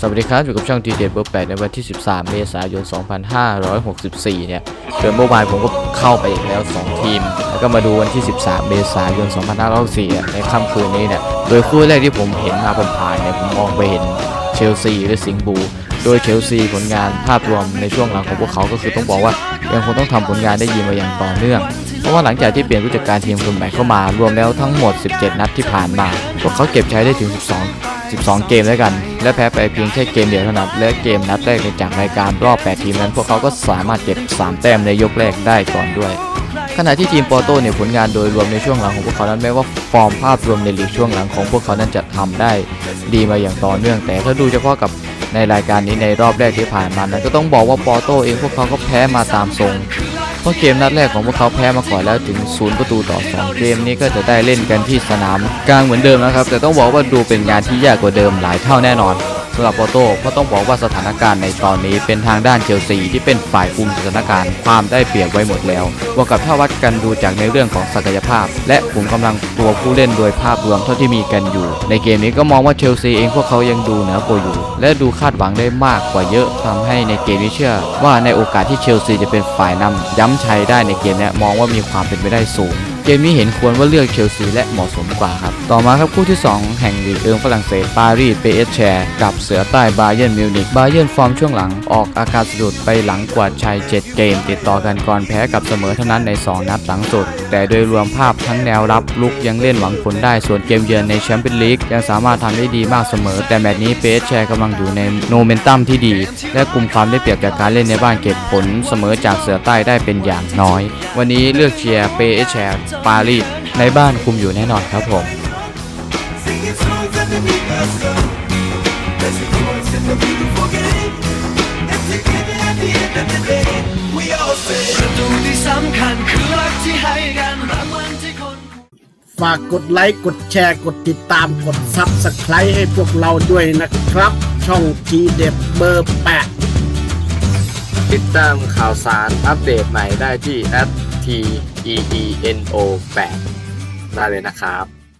สวัสดีครับอยู่กับช่องทีเด็ดเบอร์8ในวันที่ 13 เมษายน 2564 เนี่ยเดือนเมื่อวานผมก็เข้าไปอีกแล้ว 2 ทีม แล้วก็มาดูวันที่ 13 เมษายน 2564 ในค่ำคืนนี้เนี่ย โดยคู่แรกที่ผมเห็นมาผมผ่านๆเนี่ย ผมมองไปเห็นเชลซีและสิงห์บู โดยเชลซีผลงานภาพรวมในช่วงหลังของพวกเขาก็คือต้องบอกว่ายังคงต้องทำผลงานได้ดีมาอย่างต่อเนื่อง เพราะว่าหลังจากที่เปลี่ยนผู้จัดการทีมคนใหม่เข้ามารวมแล้วทั้งหมด 17 นัดที่ผ่านมา พวกเขาเก็บใช้ได้ถึง 12 12 เกมด้วยกัน และแพ้ไปเพียงแค่เกมเดียวเท่านั้น และเกมนัดแรกในจากรายการรอบ 8 ทีมนั้น พวกเขาก็สามารถเก็บ 3 แต้มในยกแรกได้ก่อนด้วย ขณะที่ทีมปอร์โตเนี่ยผลงานโดยรวมในช่วงหลังของพวกเขานั้นแม้ว่าฟอร์มภาพรวมในลีกช่วงหลังของพวกเขานั้นจะทำได้ดีมาอย่างต่อเนื่อง แต่ถ้าดูเฉพาะกับในรายการนี้ในรอบแรกที่ผ่านมานั้นก็ต้องบอกว่าปอร์โตเองพวกเขาก็แพ้มาตามทรง ราะเกมนัดแรกของพวกเขาแพ้มาก่อนแล้วถึง 0 ประตูต่อ 2 เกมนี้ก็จะได้เล่นกันที่สนามกลางเหมือนเดิมนะครับ แต่ต้องบอกว่าดูเป็นงานที่ยากกว่าเดิมหลายเท่าแน่นอนำหรับปอโต้เพราะต้องบอกว่าสถานการณ์ในตอนนี้เป็นทางด้านเชลซีที่เป็นฝ่ายคุมสถานการณ์ความได้เปรียบไว้หมดแล้วบวกกับถ้าวัดกันดูจากในเรื่องของศักยภาพ และขุมกำลังตัวผู้เล่นโดยภาพรวมเท่าที่มีกันอยู่ ในเกมนี้ก็มองว่าเชลซีเองพวกเขายังดูเหนือกว่าอยู่ และดูคาดหวังได้มากกว่าเยอะทำให้ในเกมนี้เชื่อ ว่าในโอกาสที่เชลซีจะเป็นฝ่ายนำย้ำชัยได้ในเกมนี้มองว่ามีความเป็นไปได้สูง เกมนี้เห็นควรว่าเลือกเชลซีและเหมาะสมกว่าครับ ต่อมาครับคู่ที่ 2 แห่งลีกเอิงฝรั่งเศสปารีสเปเอสแชร์กับเสือใต้บาเยิร์นมิวนิกบาเยิร์นฟอร์มช่วงหลังออกอาการสะดุดไปหลังกวาดชัย 7 เกม ติดต่อกันก่อนแพ้กับเสมอเท่านั้นใน 2 นัดหลังสุด แต่โดยรวมภาพทั้งแนวรับลุกยังเล่นหวังผลได้ส่วนเกมเยือนในแชมเปี้ยนลีกยังสามารถทำได้ดีมากเสมอ แต่แมตช์นี้เปเอสแชร์กำลังอยู่ในโนเมนตัมที่ดี และกลุ่มความได้เปรียบจากการเล่นในบ้านเก็บผลเสมอจากเสือใต้ได้เป็นอย่างน้อย วันนี้เลือกเชียร์เปเอสแชร์ปารีสในบ้านคุมอยู่แน่นอนครับผม Singing songs underneath the sun. Let's rejoice in the beautiful game. And together at the end of the day, we all say. ประตูที่สำคัญคือรักที่ให้กันรางวัลที่คน ฝากกดไลค์ กดแชร์ กดติดตามกดซับสไครต์ให้พวกเราด้วยนะครับ ช่องทีเด็ดเบอร์แปดติดตามข่าวสารอัปเดตใหม่ได้ที่ t e e n o 8ได้เลยนะครับ